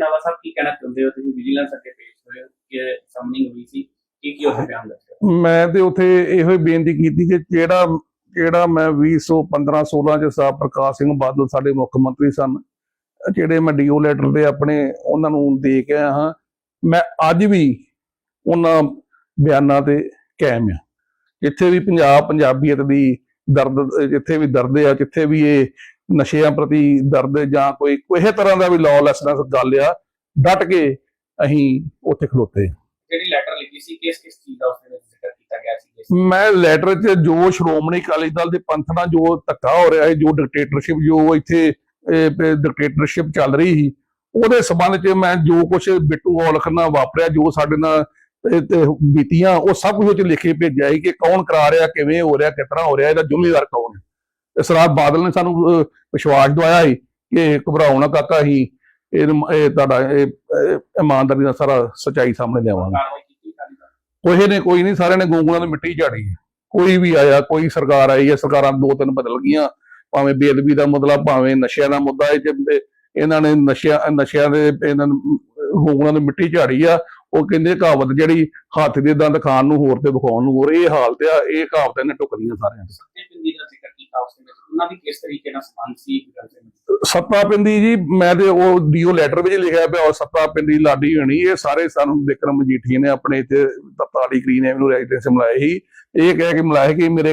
ਜਨਾਵਾ ਸਾਹਿਬ ਕੀ ਕਹਿਣਾ ਚਾਹੁੰਦੇ ਹੋ ਤੁਸੀਂ ਵਿਜੀਲੈਂਸ ਅੱਗੇ ਪੇਸ਼ ਹੋਏ ਕਿ ਸਮਨਿੰਗ ਹੋਈ ਸੀ ਕੀ ਕੀ ਉੱਥੇ ਬਿਆਨ ਦੱਸਿਆ ਮੈਂ ਤੇ ਉਥੇ ਇਹੋ ਹੀ ਬੇਨਤੀ ਕੀਤੀ ਕਿ ਜਿਹੜਾ ਜਿਹੜਾ ਮੈਂ 2015 16 ਚ ਸਾਹਿਬ ਪ੍ਰਕਾਸ਼ ਸਿੰਘ ਬਾਦਲ ਸਾਡੇ ਮੁੱਖ ਮੰਤਰੀ ਸਨ ਜਿਹੜੇ ਮੈਂ ਡੀਓ ਲੈਟਰ ਦੇ ਆਪਣੇ ਉਹਨਾਂ ਨੂੰ ਦੇ ਕੇ ਆਇਆ ਹਾਂ ਮੈਂ ਅੱਜ ਵੀ ਉਹਨਾਂ ਬਿਆਨਾਂ ਤੇ ਕਾਇਮ ਆ ਜਿੱਥੇ ਵੀ ਪੰਜਾਬ ਪੰਜਾਬੀਅਤ ਦੀ ਦਰਦ ਜਿੱਥੇ ਵੀ ਦਰਦ ਆ ਜਿੱਥੇ ਵੀ ਇਹ ਨਸ਼ਿਆਂ ਪ੍ਰਤੀ ਦਰਦ ਜਾਂ ਕੋਈ ਕਿਸੇ ਤਰ੍ਹਾਂ ਦਾ ਵੀ ਲੌਲੈਸਨੈਸ ਗੱਲ ਆ ਡਟ ਕੇ ਅਸੀਂ ਉੱਥੇ ਖਲੋਤੇ ਹਾਂ। ਜਿਹੜੀ ਲੈਟਰ ਲਿਖੀ ਸੀ ਕਿਸ ਕਿਸ ਚੀਜ਼ ਦਾ ਉਸ ਦੇ ਵਿੱਚ ਜ਼ਿਕਰ ਕੀਤਾ ਗਿਆ ਸੀ ਮੈਂ ਲੈਟਰ 'ਚ ਜੋ ਸ਼੍ਰੋਮਣੀ ਅਕਾਲੀ ਦਲ ਦੇ ਪੰਥ ਨਾਲ ਜੋ ਧੱਕਾ ਹੋ ਰਿਹਾ ਹੈ ਜੋ ਡਿਕਟੇਟਰਸ਼ਿਪ ਜੋ ਇੱਥੇ ਡਿਕਟੇਟਰਸ਼ਿਪ ਚੱਲ ਰਹੀ ਸੀ ਉਹਦੇ ਸਬੰਧ 'ਚ ਮੈਂ ਜੋ ਕੁਝ ਬਿੱਟੂ ਔਲਖ ਨਾਲ ਵਾਪਰਿਆ ਜੋ ਸਾਡੇ ਨਾਲ ਬੀਤੀਆਂ ਉਹ ਸਭ ਕੁਝ ਲਿਖ ਕੇ ਭੇਜਿਆ ਸੀ ਕਿ ਕੌਣ ਕਰਾ ਰਿਹਾ ਕਿਵੇਂ ਹੋ ਰਿਹਾ ਤਰ੍ਹਾਂ ਹੋ ਰਿਹਾ ਇਹਦਾ ਜ਼ਿੰਮੇਵਾਰ ਕੌਣ ਹੈ ਸਰਦਾਰ ਬਾਦਲ ਨੇ ਸਾਨੂੰ ਵਿਸ਼ਵਾਸ ਦਵਾਇਆ ਸੀ ਕਿ ਘਬਰਾਓ ਨਾ ਕਾਕਾ ਹੀ ਇਹ ਇਹ ਤੁਹਾਡਾ ਇਹ ਇਮਾਨਦਾਰੀ ਦਾ ਸਾਰਾ ਸਚਾਈ ਸਾਹਮਣੇ ਲਿਆਵਾਂਗੇ। ਕੋਈ ਨੇ ਕੋਈ ਨਹੀਂ ਸਾਰਿਆਂ ਨੇ ਗੂੰਗਲਾਂ ਦੀ ਮਿੱਟੀ ਝਾੜੀ ਕੋਈ ਵੀ ਆਇਆ ਕੋਈ ਸਰਕਾਰ ਆਈ ਹੈ ਸਰਕਾਰਾਂ ਦੋ ਤਿੰਨ ਬਦਲ ਗਈਆਂ ਭਾਵੇਂ ਬੇਅਦਬੀ ਦਾ ਮੁੱਦਲਾ ਭਾਵੇਂ ਨਸ਼ਿਆਂ ਦਾ ਮੁੱਦਾ ਹੈ ਜੇ ਇਹਨਾਂ ਨੇ ਨਸ਼ਿਆਂ ਨਸ਼ਿਆਂ ਦੇ ਇਹਨਾਂ ਨੂੰ ਗੂੰਗਲਾਂ ਦੀ ਮਿੱਟੀ ਝਾੜੀ ਆ ਉਹ ਕਹਿੰਦੇ ਕਹਾਵਤ ਜਿਹੜੀ ਹੱਥ ਦੇ ਦੰਦ ਖਾਣ ਨੂੰ ਹੋਰ ਤੇ ਵਿਖਾਉਣ ਨੂੰ ਹੋਰ ਇਹ ਹਾਲਤ ਆ ਇਹ ਕਹਾਵਤ ਇਹਨੇ ਟੁਕਦੀਆਂ ਸਾਰਿਆਂ ਦੀ ਦੇ ਵਿੱਚ ਉਹਨਾਂ ਦੀ ਕਿਸ ਤਰੀਕੇ ਨਾਲ ਸੰਬੰਧ ਸੀ ਗੱਲ ਦੇ ਵਿੱਚ ਸੱਤਾ ਪਿੰਦੀ ਜੀ ਮੈਂ ਤੇ ਉਹ ਡੀਓ ਲੈਟਰ ਵਿੱਚ ਲਿਖਿਆ ਪਿਆ ਉਹ ਸੱਤਾ ਪਿੰਦੀ ਲਾਡੀ ਹੋਣੀ ਇਹ ਸਾਰੇ ਸਾਨੂੰ ਵਿਕਰਮ ਮਜੀਠੀਆ ਨੇ ਆਪਣੇ ਇੱਥੇ ਤਾਲੀ ਗ੍ਰੀਨ ਐਵਨਿਊ ਰੈਜ਼ੀਡੈਂਸ ਮਿਲਾਏ ਸੀ। ਇਹ ਕਹਿ ਕੇ ਮਿਲਾਏ ਕਿ ਮੇਰੇ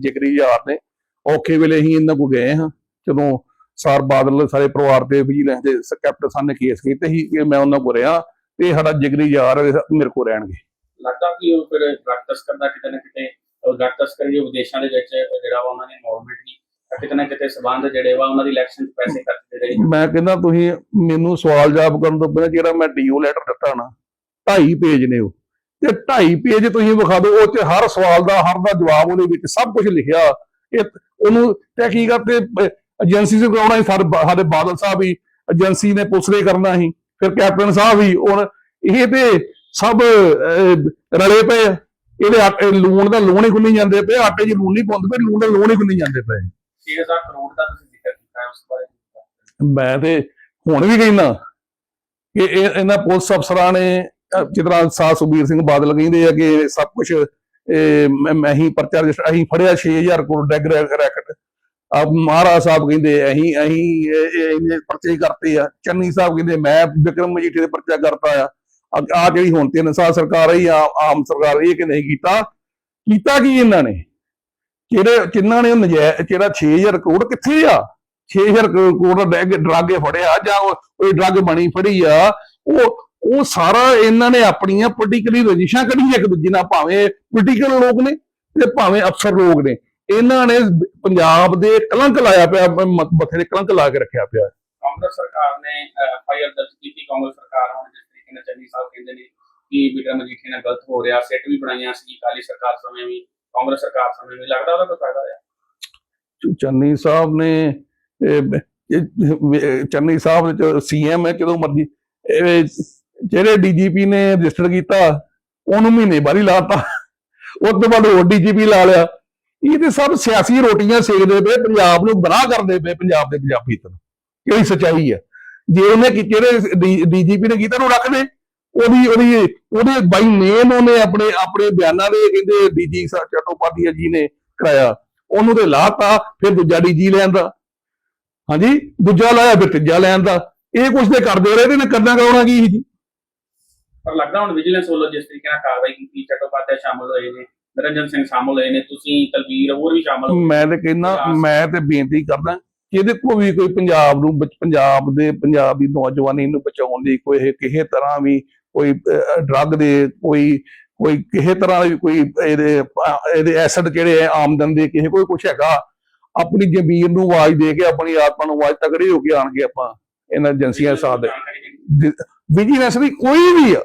ਜਿਗਰੀ ਯਾਰ ਨੇ ਔਖੇ ਵੇਲੇ ਹੀ ਇਹਨਾਂ ਕੋ ਗਏ ਹਾਂ। ਜਦੋਂ ਸਰ ਬਾਦਲ ਸਾਰੇ ਪਰਿਵਾਰ ਤੇ ਵਿਜੀਲੈਂਸ ਦੇ ਕੈਪਟਨ ਸਾਹਿਬ ਨੇ ਕੇਸ ਕੀਤੇ ਸੀ ਕਿ ਮੈਂ ਉਹਨਾਂ ਕੋ ਰਿਹਾ ਤੇ ਸਾਡਾ ਜਿਗਰੀ ਯਾਰ ਮੇਰੇ ਕੋ ਰਹਿਣਗੇ। ਲੱਗਦਾ ਕਿ ਉਹ ਫਿਰ ਡਰੱਗ ਤਸਕਰ ਦਾ ਕਿਤੇ ਨਾ ਕਿਤੇ ਉਹ ਡਰੱਗ ਜੋ ਵਿਦੇਸ਼ਾਂ ਦੇ ਵਿੱਚ ਜਿਹੜਾ ਵਾ ਉਹਨਾਂ ਨੇ ਇਨਵੋਲਵਮੈਂਟ ਸੀ ਕਿਤੇ ਨਾ ਕਿਤੇ ਸਬੰਧ ਜਿਹੜੇ ਵਾ ਉਹਨਾਂ ਦੀ ਇਲੈਕਸ਼ਨ 'ਚ ਪੈਸੇ ਖਰਚਦੇ ਰਹੇ ਮੈਂ ਕਹਿੰਦਾ ਤੁਸੀਂ ਮੈਨੂੰ ਸਵਾਲ ਜਵਾਬ ਕਰਨ ਤੋਂ ਪਹਿਲਾਂ ਜਿਹੜਾ ਮੈਂ ਡੀਓ ਲੈਟਰ ਦਿੱਤਾ ਨਾ, ਢਾਈ ਪੇਜ ਨੇ ਉਹ। ਤੇ ਢਾਈ ਪੇਜ ਤੁਸੀਂ ਵਿਖਾ ਦਿਓ, ਉਹ ਚ ਹਰ ਸਵਾਲ ਦਾ, ਹਰ ਦਾ ਜਵਾਬ ਉਹਦੇ ਵਿੱਚ ਸਭ ਕੁਝ ਲਿਖਿਆ। ਇਹ ਉਹਨੂੰ ਤਹਿਕੀਕਤ ਤੇ ਏਜੰਸੀ ਸੇ ਕਰਾਉਣਾ ਸੀ, ਸਾਡੇ ਬਾਦਲ ਸਾਹਿਬ ਵੀ ਏਜੰਸੀ ਨੇ ਪੁੱਛਰੇ ਕਰਨਾ ਸੀ। ਫਿਰ ਕੈਪਟਨ ਸਾਹਿਬ ਵੀ ਉਹ ਇਹ ਤੇ ਸਭ ਰਲੇ ਪਏ ਇਹਦੇ ਆਟੇ ਲੂਣ ਦਾ ਲੂਣ ਹੀ ਗੁੰਨੀ ਜਾਂਦੇ ਪਏ ਆਟੇ 'ਚ ਲੂਣ ਨਹੀਂ ਪਾਉਂਦੇ ਪਏ ਲੂਣ ਦਾ ਲੂਣ ਹੀ ਗੁੰਨੀ ਜਾਂਦੇ ਪਏ। 6000 ਕਰੋੜ ਦਾ ਤੁਸੀਂ ਜ਼ਿਕਰ ਕੀਤਾ ਹੈ ਉਸ ਬਾਰੇ ਮੈਂ ਤੇ ਹੁਣ ਵੀ ਕਹਿੰਦਾ ਕਿ ਇਹ ਇਹਨਾਂ ਪੁਲਿਸ ਅਫਸਰਾਂ ਨੇ ਤਰ੍ਹਾਂ ਸਾਹ ਸੁਬੀਰ ਸਿੰਘ ਬਾਦਲ ਕਹਿੰਦੇ ਆ ਕਿ ਸਭ ਕੁਝ ਮੈਂ ਮੈਂ ਹੀ ਪਰਚਾ ਰਜਿਸਟਰ ਅਸੀਂ ਫੜਿਆ 6000 ਕਰੋੜ ਡੈਗ ਰੈਕਟ। ਆ ਮਹਾਰਾਜ ਸਾਹਿਬ ਕਹਿੰਦੇ ਅਸੀਂ ਅਸੀਂ ਇਹ- ਇਹ ਇਹਨੇ ਪਰਚੇ ਕਰਤੇ ਆ। ਚੰਨੀ ਸਾਹਿਬ ਕਹਿੰਦੇ ਮੈਂ ਵਿਕਰਮ ਮਜੀਠੀ ਦੇ ਪਰਚਾ ਕਰਤਾ ਆ। ਆ ਜਿਹੜੀ ਹੁਣ ਤਿੰਨ ਸਾਲ ਸਰਕਾਰ ਰਹੀ ਆ, ਆਮ ਸਰਕਾਰ ਰਹੀ ਹੈ ਕਿ ਨਹੀਂ ਕੀਤਾ। ਕੀਤਾ ਕੀ ਇਹਨਾਂ ਨੇ? ਜਿਹੜੇ ਜਿਨ੍ਹਾਂ ਨੇ ਨਜਾਇਜ਼ ਜਿਹੜਾ 6000 ਕਰੋੜ ਕਿੱਥੇ ਆ? 6000 ਕਰੋੜ ਦਾ ਡਰੱਗ ਫੜਿਆ, ਜਾਂ ਉਹ- ਕੋਈ ਬਣੀ ਫੜੀ ਆ। ਉਹ ਉਹ ਸਾਰਾ ਇਹਨਾਂ ਨੇ ਆਪਣੀਆਂ ਪੋਲੀਟੀਕਲੀ ਰਜਿਸ਼ਾਂ ਕੱਢੀਆਂ ਇੱਕ ਦੂਜੇ ਨਾਲ, ਭਾਵੇਂ ਪੋਲੀਟੀਕਲ ਲੋਕ ਨੇ ਤੇ ਭਾਵੇਂ ਅਫਸਰ ਲੋਕ ਨੇ। ਇਹਨਾਂ ਨੇ ਪੰਜਾਬ ਦੇ ਕਲੰਕ ਲਾਇਆ ਪਿਆ ਮੱਥੇ ਦੇ ਕਲੰਕ ਲਾ ਕੇ ਰੱਖਿਆ ਪਿਆ। ਕਾਂਗਰਸ ਸਰਕਾਰ ਨੇ ਐਫਆਈਆਰ ਦਰਜ ਕੀਤੀ, ਕਾਂਗਰਸ ਸਰਕਾਰ ਹੁਣ ਜਿਸ ਤਰੀਕੇ ਨਾਲ ਚੰਨੀ ਸਾਹਿਬ ਕਹਿੰਦੇ ਨੇ ਕਿ ਵਿਕਰਮ ਮਜੀਠੀ ਨਾਲ ਗਲਤ ਹੋ ਰਿਹਾ, ਸੈੱਟ ਵੀ ਬਣਾਈਆਂ ਸੀ ਕਾਲੀ ਸਰਕਾਰ ਸਮੇਂ ਵੀ, ਕਾਂਗਰਸ ਸਰਕਾਰ ਸਮੇਂ ਵੀ। ਲੱਗਦਾ ਉਹਦਾ ਕੋਈ ਫਾਇਦਾ ਹੋਇਆ? ਚੰਨੀ ਸਾਹਿਬ ਨੇ ਚੰਨੀ ਸਾਹਿਬ ਦੇ ਸੀਐਮ ਹੈ, ਜਦੋਂ ਮਰਜ਼ੀ ਜਿਹੜੇ ਡੀਜੀਪੀ ਨੇ ਰਜਿਸਟਰ ਕੀਤਾ, ਉਹਨੂੰ ਮਹੀਨੇ ਬਾਅਦ ਹੀ ਲਾਤਾ ਉਸ ਤੋਂ ਬਾਅਦ ਹੋਰ ਡੀਜੀਪੀ ਲਾ ਲਿਆ। ਇਹ ਤੇ ਸਭ ਸਿਆਸੀ ਰੋਟੀਆਂ ਸੇਕਦੇ ਪਏ, ਪੰਜਾਬ ਨੂੰ ਗੁਨਾਹ ਕਰਦੇ ਪਏ, ਪੰਜਾਬ ਦੇ ਪੰਜਾਬੀ ਤੋਂ। ਕਿਹੜੀ ਸਚਾਈ ਹੈ। ਜੇ ਉਹਨੇ ਕੀ ਜਿਹੜੇ ਡੀਜੀਪੀ ਨੇ ਕੀਤਾ ਉਹਨੂੰ ਰੱਖ ਦੇ ਉਹਦੀ ਉਹਦੀ ਉਹਦੇ ਬਾਈ ਨੇਮ ਉਹਨੇ ਆਪਣੇ ਆਪਣੇ ਬਿਆਨਾਂ ਦੇ ਕਹਿੰਦੇ ਡੀਜੀ ਚਟੋਪਾਧਿਆ ਜੀ ਨੇ ਕਰਾਇਆ। ਉਹਨੂੰ ਤੇ ਲਾਤਾ ਫਿਰ ਦੂਜਾ ਡੀਜੀ ਲੈਂਦਾ ਹਾਂਜੀ? ਦੂਜਾ ਲਾਇਆ ਫਿਰ ਤੀਜਾ ਲੈਂਦਾ ਇਹ ਕੁਛ ਤੇ ਕਰਦੇ ਰਹੇ ਤੇ ਇਹਨੇ ਕਰਨਾ ਕਰਾਉਣਾ ਕੀ ਜੀ ਪਰ ਲੱਗਦਾ ਹੁਣ ਵਿਜੀਲੈਂਸ ਵੱਲੋਂ ਜਿਸ ਤਰੀਕੇ ਨਾਲ ਕਾਰਵਾਈ ਕੀਤੀ ਚਟੋਪਾਧਿਆ ਸ਼ਾਮਲ ਹੋਏ ਨੇ ਨਿਰੰਜਨ ਸਿੰਘ ਸ਼ਾਮਲ ਹੋਏ ਨੇ ਤੁਸੀਂ ਤਲਵੀਰ ਹੋਰ ਵੀ ਸ਼ਾਮਲ ਮੈਂ ਤੇ ਕਹਿੰਦਾ ਮੈਂ ਤੇ ਬੇਨਤੀ ਕਰਦਾ ਇਹਦੇ ਕੋ ਵੀ ਕੋਈ ਪੰਜਾਬ ਨੂੰ ਪੰਜਾਬ ਦੇ ਪੰਜਾਬ ਦੀ ਨੌਜਵਾਨੀ ਨੂੰ ਬਚਾਉਣ ਦੀ ਕੋਈ ਕਿਸੇ ਤਰ੍ਹਾਂ ਵੀ ਕੋਈ ਡਰੱਗ ਦੇ ਕੋਈ ਕੋਈ ਕਿਸੇ ਤਰ੍ਹਾਂ ਦੀ ਕੋਈ ਇਹਦੇ ਇਹਦੇ ਐਸਿਡ ਜਿਹੜੇ ਆਮਦਨ ਦੇ ਕਿਸੇ ਕੋਈ ਕੁਛ ਹੈਗਾ ਆਪਣੀ ਜ਼ਮੀਰ ਨੂੰ ਆਵਾਜ਼ ਦੇ ਕੇ ਆਪਣੀ ਆਤਮਾ ਨੂੰ ਆਵਾਜ਼ ਤਕੜੀ ਹੋ ਕੇ ਆਣ ਕੇ ਆਪਾਂ ਇਹਨਾਂ ਏਜੰਸੀਆਂ ਦੇ ਸਾਥ। ਵਿਜੀਲੈਂਸ ਦੀ ਕੋਈ ਵੀ ਆ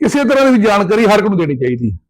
ਕਿਸੇ ਤਰ੍ਹਾਂ ਦੀ ਵੀ ਜਾਣਕਾਰੀ ਹਰ ਇੱਕ ਨੂੰ ਦੇਣੀ ਚਾਹੀਦੀ